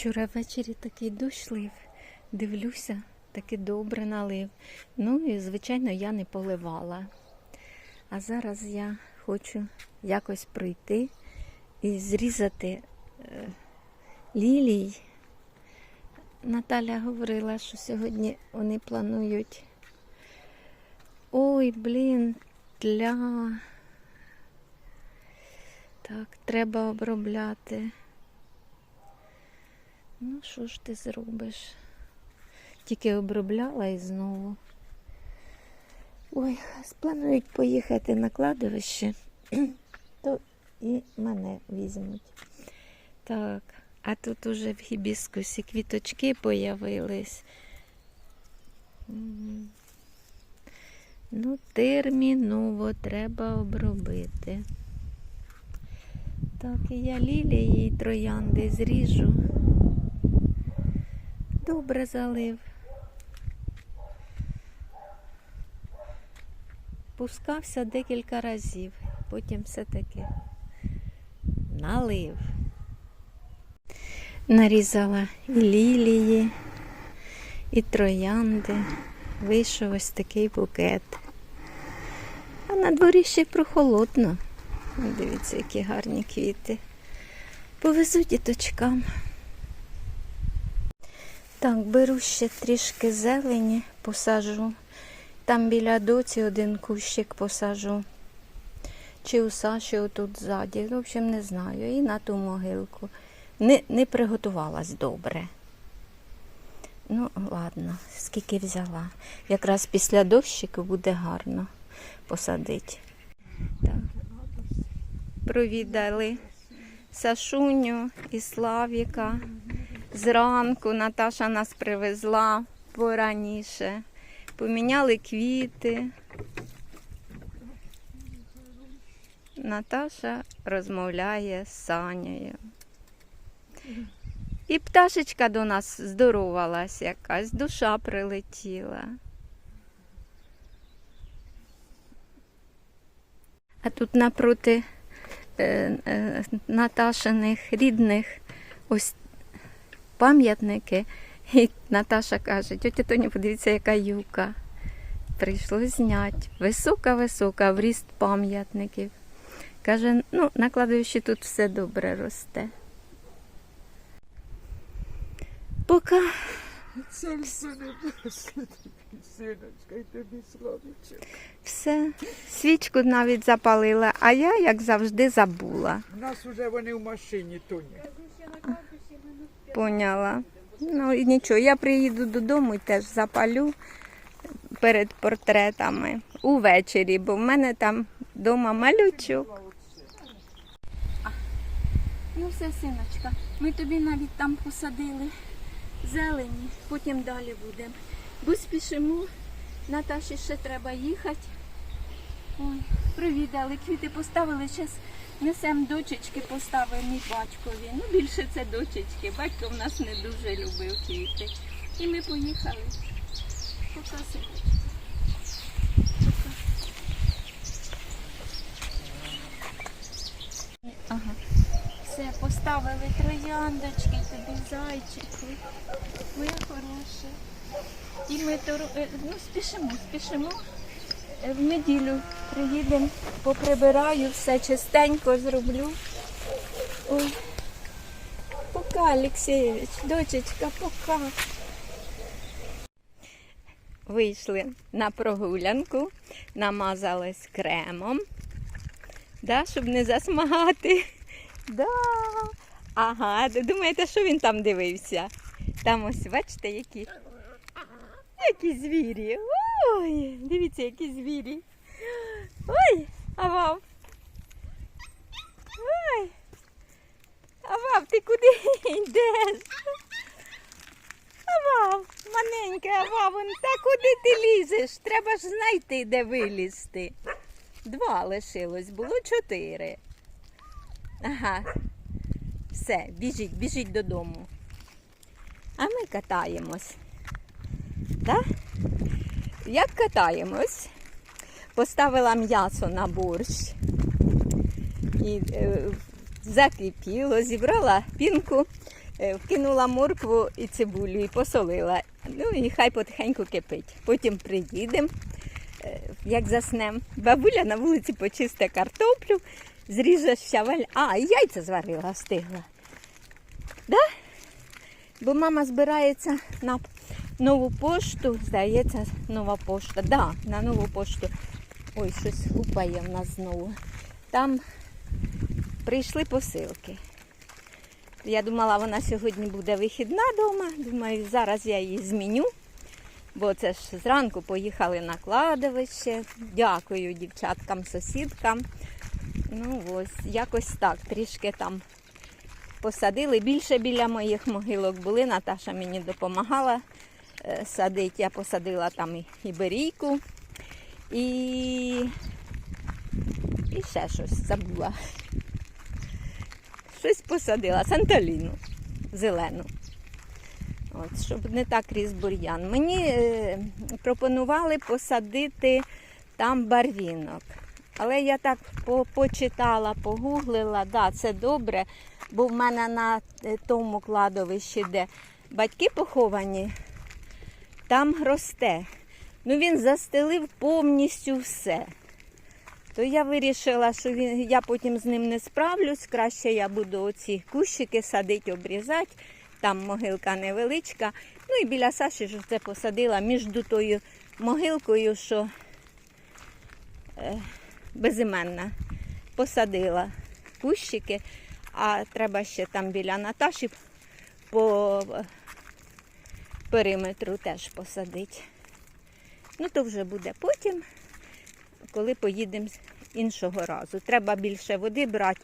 Вчора ввечері такий дощ лив. Дивлюся, таки добре налив. Ну і, звичайно, я не поливала. А зараз я хочу якось прийти і зрізати е, лілій. Наталя говорила, що сьогодні вони планують. Ой, блін, тля. Так, треба обробляти. Ну, що ж ти зробиш? Тільки обробляла і знову. Ой, спланують поїхати на кладовище, то і мене візьмуть. Так, а тут уже в гібіскусі квіточки появились. Ну, терміново треба обробити. Так, і я лілії і троянди зріжу. Добре залив. Пускався декілька разів, потім все-таки налив. Нарізала і лілії, і троянди. Вийшов ось такий букет. А на дворі ще й прохолодно. Дивіться, які гарні квіти. Повезу діточкам. Так, беру ще трішки зелені, посажу. Там біля доці один кущик посажу. Чи у Саші отут ззаді. В общем, не знаю. І на ту могилку. Не, не приготувалась добре. Ну, ладно, скільки взяла. Якраз після дощику буде гарно посадити. Так. Провідали Сашуню і Славіка. Зранку Наташа нас привезла пораніше. Поміняли квіти. Наташа розмовляє з Санею. І пташечка до нас здоровалась якась, душа прилетіла. А тут напроти е, е, Наташиних рідних ось пам'ятники. І Наташа каже, тетя Тоня, подивіться, яка юка. Прийшлось зняти. Висока-висока, в ріст пам'ятників. Каже, ну, на кладовищі тут все добре росте. Поки все, свічку навіть запалила, а я, як завжди, забула. У нас вже вони в машині, Тоня. Поняла. Ну і нічого, я приїду додому і теж запалю перед портретами увечері, бо в мене там вдома малючок. Ну все, синочка, ми тобі навіть там посадили зелені, потім далі будемо. Бо спішимо, Наташі ще треба їхати. Ой, привідали, квіти поставили, зараз несемо дочечки, поставимо і батькові. Ну, більше це дочечки. Батько в нас не дуже любив квіти. І ми поїхали. Пока, Ага. Все, поставили трояндочки, тобі зайчику. Моя хороша. І ми е, ну, спішимо, спішимо. Е, В неділю приїдемо, поприбираю, все чистенько зроблю. Ой. Пока, Олексійович, дочечка, пока. Вийшли на прогулянку, намазались кремом, да, щоб не засмагати. Да. Ага, думаєте, що він там дивився? Там ось, бачите, які, які звірі. Ой, дивіться, які звірі. Ой, Авав. Ой. Авав, ти куди йдеш? Авав, маленька Авав, та куди ти лізеш? Треба ж знайти, де вилізти. Два лишилось, було чотири. Ага. Все, біжіть, біжіть додому. А ми катаємось. Так? Як катаємось? Поставила м'ясо на борщ і е, закипіло, зібрала пінку Е, Вкинула моркву і цибулю і посолила. Ну і хай потихеньку кипить. Потім приїдемо, е, як заснем. Бабуля на вулиці почисте картоплю, зріже щавель. А, і яйця зварила, встигла. Да? Бо мама збирається на нову пошту, здається, нова пошта. Да, на нову пошту. Ой, щось гупає в нас знову. Там прийшли посилки. Я думала, вона сьогодні буде вихідна вдома. Думаю, зараз я її зміню. Бо це ж зранку поїхали на кладовище. Дякую дівчаткам, сусідкам. Ну ось, якось так, трішки там посадили. Більше біля моїх могилок були. Наташа мені допомагала е, садити. Я посадила там і, і берійку, і, і ще щось забула. Щось посадила, санталіну зелену. От, щоб не так ріс бур'ян. Мені е, пропонували посадити там барвінок. Але я так по- почитала, погуглила, да, це добре, бо в мене на е, тому кладовищі, де батьки поховані, там росте. Ну він застелив повністю все. То я вирішила, що він, я потім з ним не справлюсь. Краще я буду оці кущики садити, обрізати. Там могилка невеличка. Ну і біля Саші ж це посадила між тою могилкою, що е, безіменна. Посадила кущики, а треба ще там біля Наташі по е, периметру теж посадити. Ну, то вже буде потім коли поїдемо іншого разу. Треба більше води брати.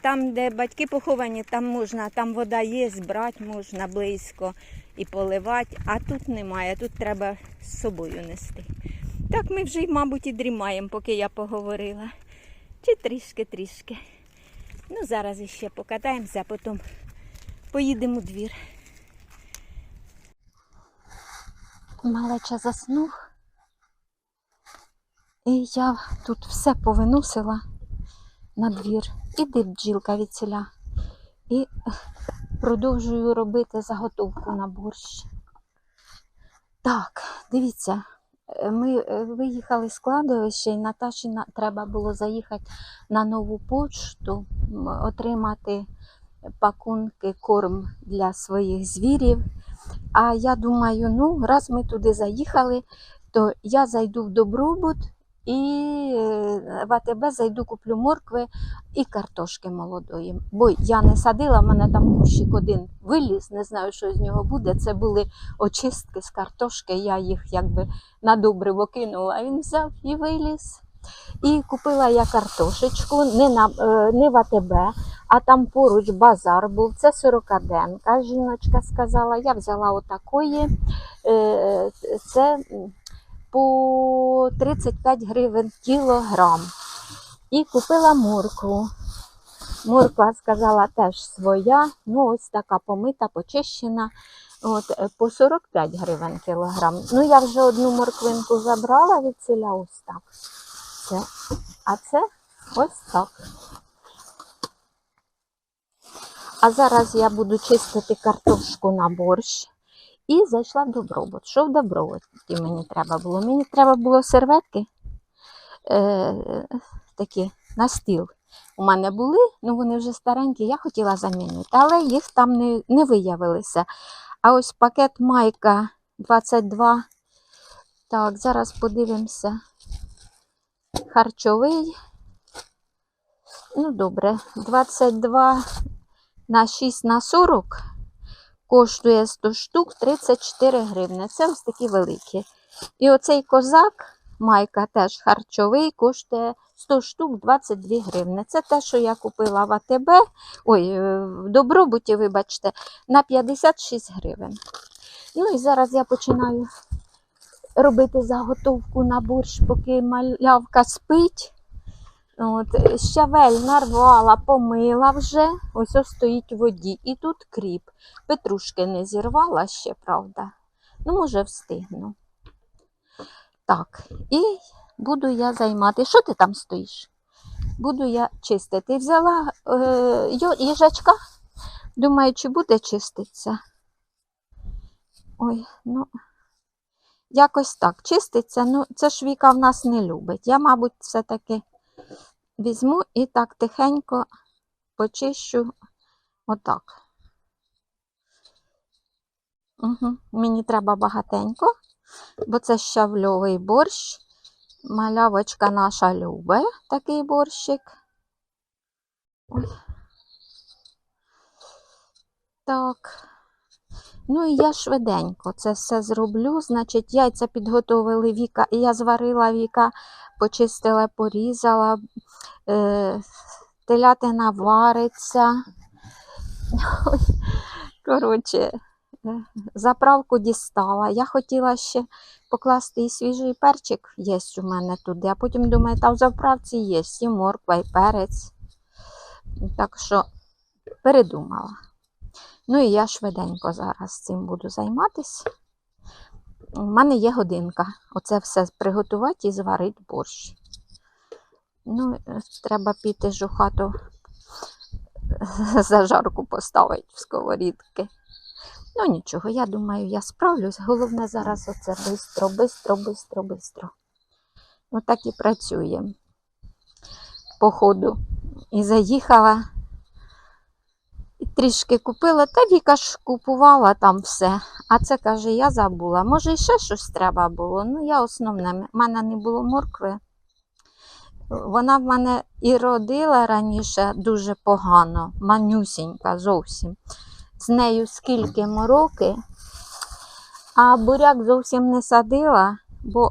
Там, де батьки поховані, там можна, там вода є, брати можна близько і поливати, а тут немає, тут треба з собою нести. Так ми вже, мабуть, і дрімаємо, поки я поговорила. Чи трішки-трішки. Ну, зараз іще покатаємося, а потім поїдемо у двір. Малеча заснув. І я тут все повиносила на двір. Іди бджілка від ціля. І продовжую робити заготовку на борщ. Так, дивіться, е, ми е, виїхали з кладовища, і Наташі треба було заїхати на нову почту, отримати пакунки, корм для своїх звірів. А я думаю, ну, раз ми туди заїхали, то я зайду в добробут і е, в АТБ зайду, куплю моркви і картошки молодої. Бо я не садила, в мене там кущик один виліз, не знаю, що з нього буде. Це були очистки з картошки, я їх якби на добриво кинула, а він взяв і виліз. І купила я картошечку не, на, е, не в АТБ, а там поруч базар був. Це 40-денка, жіночка сказала. Я взяла отакої. Е, Це по 35 гривень кілограм. І купила моркву. Морква сказала теж своя, ну ось така помита, почищена. От, е, по 45 гривень кілограм. Ну, я вже одну морквинку забрала від ціля ось так. Це. А це ось так. А зараз я буду чистити картошку на борщ. І зайшла в добробут. Що в добробуті мені треба було? Мені треба було серветки е, такі на стіл. У мене були, ну вони вже старенькі, я хотіла замінити, але їх там не, не виявилося. А ось пакет майка 22. Так, зараз подивимося. Харчовий. Ну, добре, 22 на 6 на 40 коштує 100 штук 34 гривни. Це ось такі великі. І оцей козак, майка теж харчовий, коштує 100 штук 22 гривни. Це те, що я купила в АТБ, ой, е, в Добробуті, вибачте, на 56 гривень. Ну і зараз я починаю робити заготовку на борщ, поки малявка спить. От, щавель нарвала, помила вже, ось ось стоїть у воді. І тут кріп. Петрушки не зірвала ще, правда. Ну, може, встигну. Так, і буду я займати. Що ти там стоїш? Буду я чистити. Взяла е, їжачка Думаю, чи буде чиститися. Ой, ну, якось так. Чиститься, ну, це ж Віка в нас не любить. Я, мабуть, все-таки візьму і так тихенько почищу отак. Угу. Мені треба багатенько, бо це щавльовий борщ. Малявочка наша любить такий борщик. Ой. Так. Ну і я швиденько це все зроблю. Значить, яйця підготовили Віка, я зварила Віка, почистила, порізала, е, телятина вариться. Коротше, е, заправку дістала. Я хотіла ще покласти і свіжий перчик, є у мене туди, а потім думаю, та в заправці є і морква, і перець. Так що передумала. Ну і я швиденько зараз цим буду займатися. У мене є годинка. Оце все приготувати і зварити борщ. Ну, треба піти ж у хату зажарку поставити в сковорідки. Ну нічого, я думаю, я справлюсь. Головне зараз оце бистро, бистро, бистро, бистро. Отак і працюємо по ходу. І заїхала трішки купила, та Віка ж купувала там все. А це каже, я забула. Може, ще щось треба було. Ну, я основне, в мене не було моркви. Вона в мене і родила раніше дуже погано, манюсінька зовсім. З нею скільки мороки, а буряк зовсім не садила, бо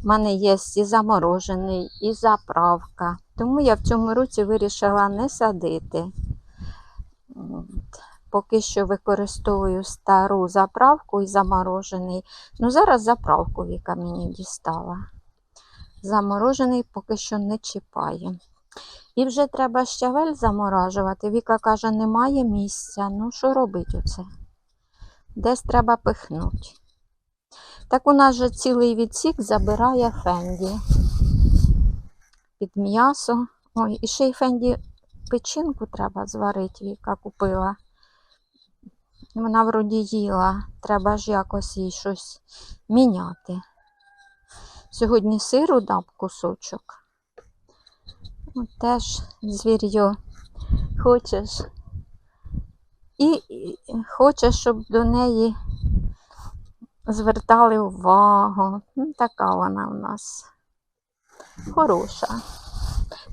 в мене є і заморожений, і заправка. Тому я в цьому році вирішила не садити. Поки що використовую стару заправку і заморожений. Ну, зараз заправку Віка мені дістала. Заморожений поки що не чіпає. І вже треба щавель заморажувати. Віка каже, немає місця. Ну, що робити оце? Десь треба пихнути. Так у нас же цілий відсік забирає фенді. Під м'ясо. Ой, і ще й фенді печінку треба зварити, Віка купила. Вона вроді їла, треба ж якось їй щось міняти. Сьогодні сиру дам кусочок. От теж звір'йо хочеш. І хочеш, щоб до неї звертали увагу. Ну, така вона у нас хороша.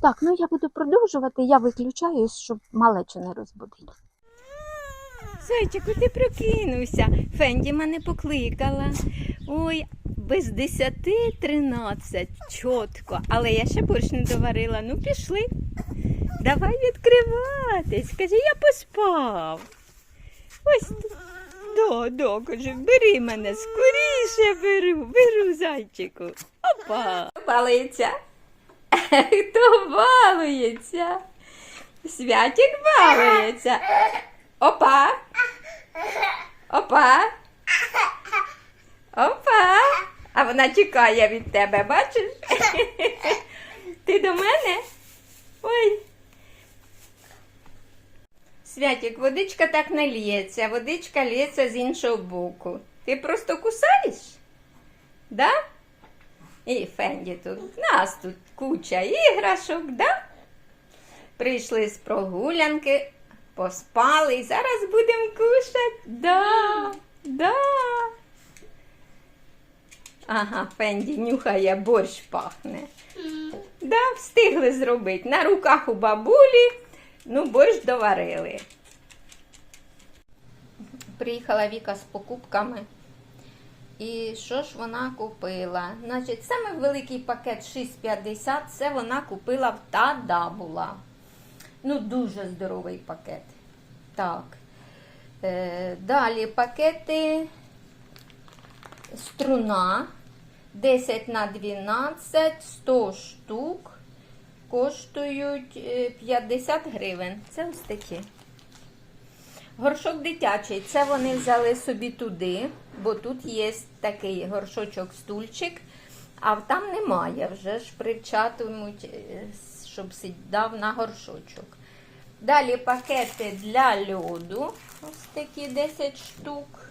Так, ну я буду продовжувати, я виключаюсь, щоб малечу не розбудити. Зайчику, ти прокинувся. Фенді мене покликала. Ой, без десяти тринадцять. Чітко. Але я ще борщ не доварила. Ну, пішли. Давай відкриватись. Каже, я поспав. Ось тут. Да, да, каже, бери мене, скоріше беру, беру зайчику. Опа. Балується. Хто балується? Святик балується. Опа. Опа. Опа. А вона тікає від тебе, бачиш? Ти до мене? Ой. Святик, водичка так не лється, водичка лється з іншого боку. Ти просто кусаєш? Да? І Фенді тут. Нас тут куча іграшок, да? Прийшли з прогулянки, поспали і зараз будемо кушати. Да, да. Ага, Фенді нюхає, борщ пахне. Да, встигли зробити. На руках у бабулі, ну, борщ доварили. Приїхала Віка з покупками. І що ж вона купила? Значить, саме великий пакет 6,50 це вона купила в Тадабула. Ну, дуже здоровий пакет. Так. Е, далі пакети струна 10 на 12, 100 штук. Коштують е, 50 гривень. Це ось такі. Горшок дитячий, це вони взяли собі туди, бо тут є такий горшочок-стульчик, а там немає. Вже ж привчатимуть, е, щоб сідав на горшочок. Далі пакети для льоду. Ось такі 10 штук.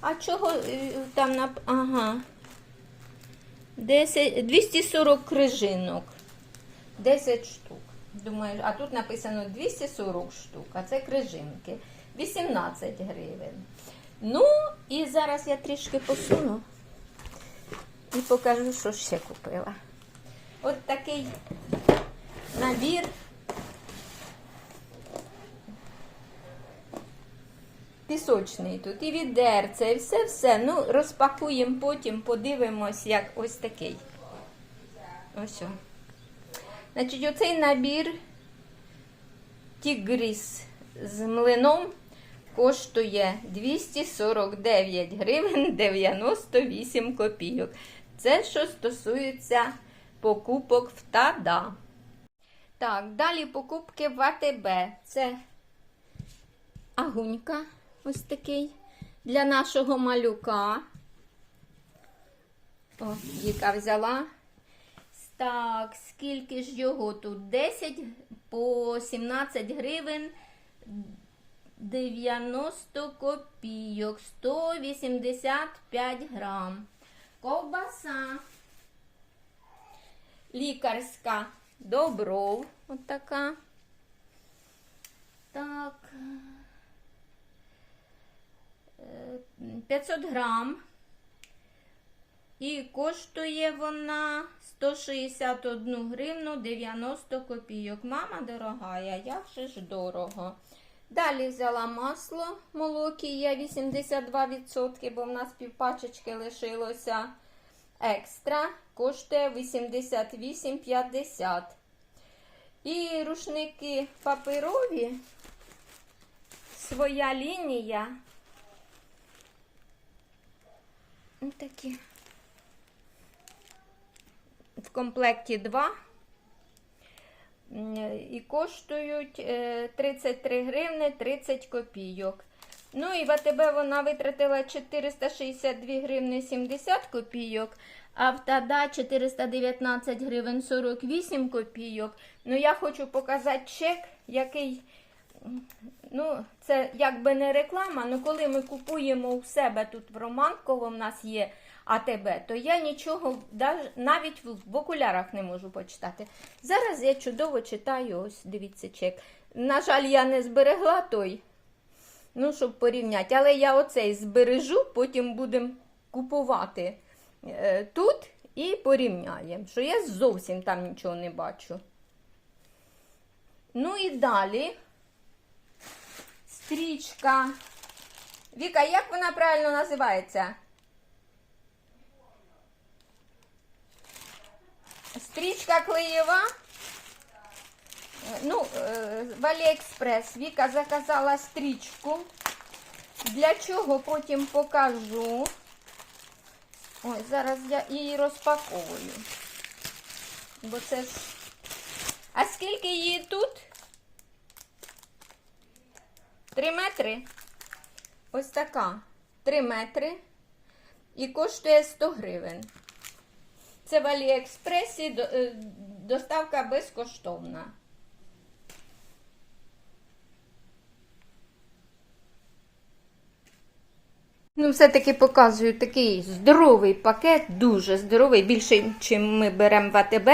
А чого е, там на. Ага. 10, 240 крижинок. 10 штук. Думаю, а тут написано 240 штук, а це крижинки. 18 гривень. Ну, і зараз я трішки посуну і покажу, що ще купила. От такий набір. Пісочний тут і відерце, і все-все. Ну, розпакуємо потім, подивимось, як ось такий. Ось. Значить, оцей набір Тігріс з млином коштує 249 гривень 98 копійок. Це що стосується покупок в Тада. Так, далі покупки в АТБ. Це агунька ось такий для нашого малюка. О, Віка взяла. Так, скільки ж його тут? 10 по 17 гривень 90 копійок, 185 грам. Ковбаса. Лікарська добров. От така. Так. Е, 500 грам. І коштує вона 161 гривну 90 копійок. Мама дорогая, як же ж дорого. Далі взяла масло молокія 82%, бо в нас півпачечки лишилося екстра. Коштує 88,50. І рушники паперові. Своя лінія. Ось такі. В комплекті 2 і коштують е, 33 гривни 30 копійок. Ну і в АТБ вона витратила 462 гривни 70 копійок, а в ТАДА 419 гривень 48 копійок. Ну я хочу показати чек, який, ну це якби не реклама, але коли ми купуємо у себе тут в Романково, в нас є АТБ, то я нічого навіть в окулярах не можу почитати. Зараз я чудово читаю, ось дивіться чек. На жаль, я не зберегла той, ну, щоб порівняти. Але я оцей збережу, потім будемо купувати е, тут і порівняємо, що я зовсім там нічого не бачу. Ну і далі стрічка. Віка, як вона правильно називається? Стрічка клеєва. Ну, е, в Аліекспрес Віка заказала стрічку. Для чого потім покажу. Ой, зараз я її розпаковую. Бо це ж. А скільки її тут? Три метри. Ось така. Три метри. І коштує 100 гривень. Це в Аліекспресі е, доставка безкоштовна. Ну, все-таки показую такий здоровий пакет, дуже здоровий, більше, ніж ми беремо в АТБ.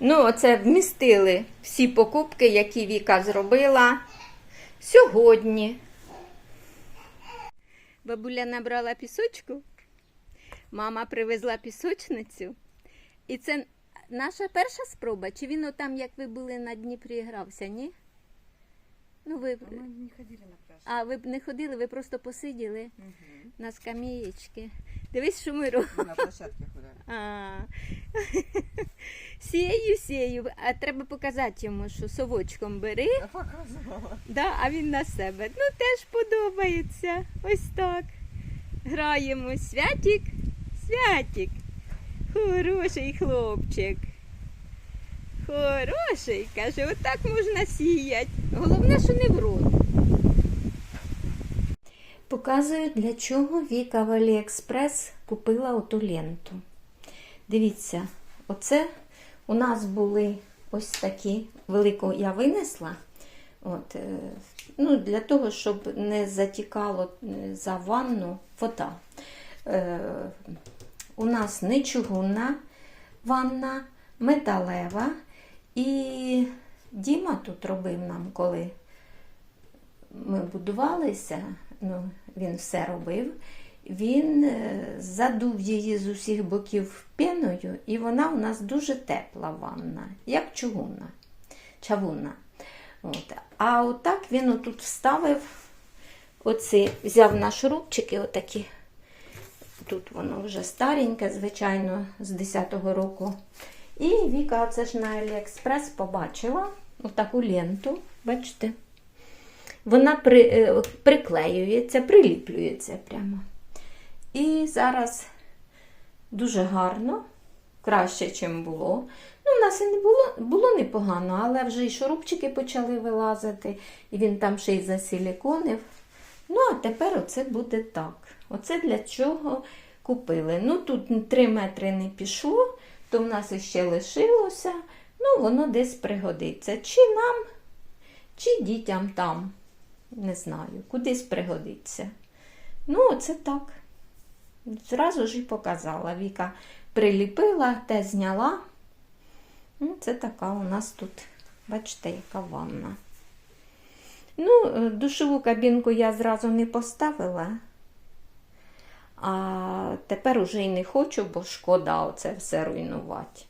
Ну, оце вмістили всі покупки, які Віка зробила сьогодні. Бабуля набрала пісочку, мама привезла пісочницю. І це наша перша спроба. Чи він отам, як ви були на Дніпрі, грався, ні? Ну, ви... Мы не ходили на пляж. А ви б не ходили, ви просто посиділи на скам'єчки. Дивись, що ми робимо. На площадке ходили. Сію, сію. А треба показати йому, що совочком бери, Я показывала. да, а він на себе. Ну, теж подобається. Ось так. Граємо. Святік, святік. Хороший хлопчик. Хороший, каже, отак можна сіяти. Головне, що не в рот. Показую, для чого Віка в Аліекспрес купила оту ленту. Дивіться, оце у нас були ось такі велику я винесла. От, е, ну, для того, щоб не затікало е, за ванну вода. У нас не чугунна ванна, металева. І Діма тут робив нам, коли ми будувалися, ну, він все робив. Він е, задув її з усіх боків пеною, і вона у нас дуже тепла ванна, як чугунна, чавунна. От. А отак він отут вставив, оці, взяв на шурупчики отакі. Тут воно вже стареньке, звичайно, з 10-го року. І Віка, це ж на Аліекспрес побачила отаку ленту, бачите? Вона при, е, приклеюється, приліплюється прямо. І зараз дуже гарно, краще, ніж було. Ну, у нас і не було, було непогано, але вже і шурупчики почали вилазити, і він там ще й засиліконив. Ну, а тепер оце буде так. Оце для чого купили. Ну, тут 3 метри не пішло, то в нас іще лишилося. Ну, воно десь пригодиться. Чи нам, чи дітям там. Не знаю, кудись пригодиться. Ну, оце так. Зразу ж і показала. Віка приліпила, те зняла. Ну, це така у нас тут, бачите, яка ванна. Ну, е, душову кабінку я зразу не поставила. А тепер уже й не хочу, бо шкода оце все руйнувати.